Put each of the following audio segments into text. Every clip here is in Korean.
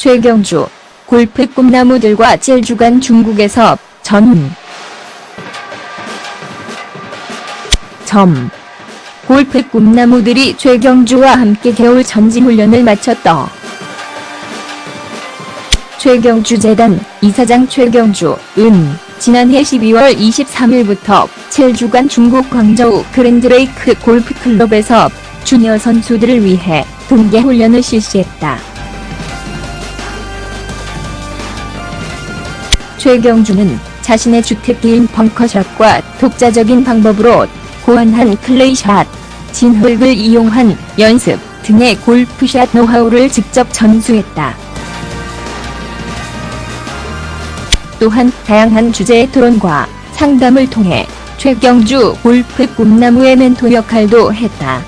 최경주, 골프 꿈나무들과 7주간 중국에서 전. 점. 골프 꿈나무들이 최경주와 함께 겨울 전지훈련을 마쳤다. 최경주 재단 이사장 최경주, 은, 지난해 12월 23일부터 7주간 중국 광저우 그랜드레이크 골프클럽에서 주니어 선수들을 위해 동계 훈련을 실시했다. 최경주는 자신의 주특기인 벙커샷과 독자적인 방법으로 고안한 클레이샷, 진흙을 이용한 연습 등의 골프샷 노하우를 직접 전수했다. 또한 다양한 주제의 토론과 상담을 통해 최경주 골프 꿈나무의 멘토 역할도 했다.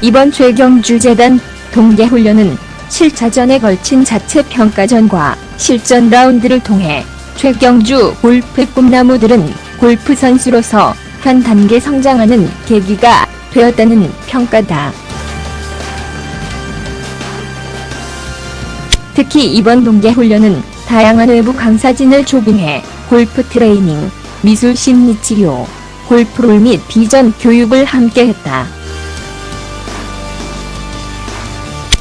이번 최경주 재단 동계훈련은 7차전에 걸친 자체 평가전과 실전 라운드를 통해 최경주 골프 꿈나무들은 골프 선수로서 현 단계 성장하는 계기가 되었다는 평가다. 특히 이번 동계훈련은 다양한 외부 강사진을 조빙해 골프 트레이닝, 미술 심리 치료, 골프롤 및 비전 교육을 함께 했다.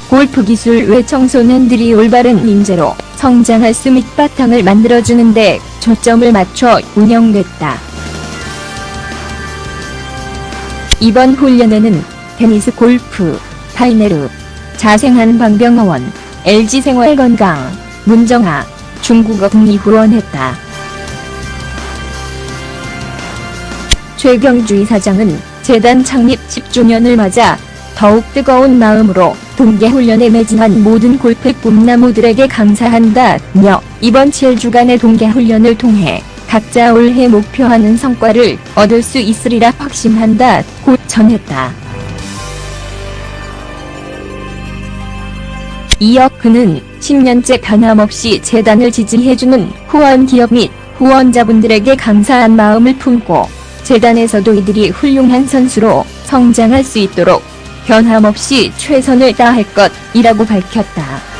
골프 기술 외 청소년들이 올바른 인재로 성장할 수 밑바탕을 만들어주는 데 초점을 맞춰 운영됐다. 이번 훈련에는 테니스 골프, 파이네르, 자생한 방병어원, LG생활건강, 문정아, 중국어 등이 후원했다. 최경주 이사장은 재단 창립 10주년을 맞아 더욱 뜨거운 마음으로 동계훈련에 매진한 모든 골프 꿈나무들에게 감사한다며 이번 7주간의 동계훈련을 통해 각자 올해 목표하는 성과를 얻을 수 있으리라 확신한다 고 전했다. 이어 그는 10년째 변함없이 재단을 지지해주는 후원 기업 및 후원자분들에게 감사한 마음을 품고 재단에서도 이들이 훌륭한 선수로 성장할 수 있도록 변함없이 최선을 다할 것이라고 밝혔다.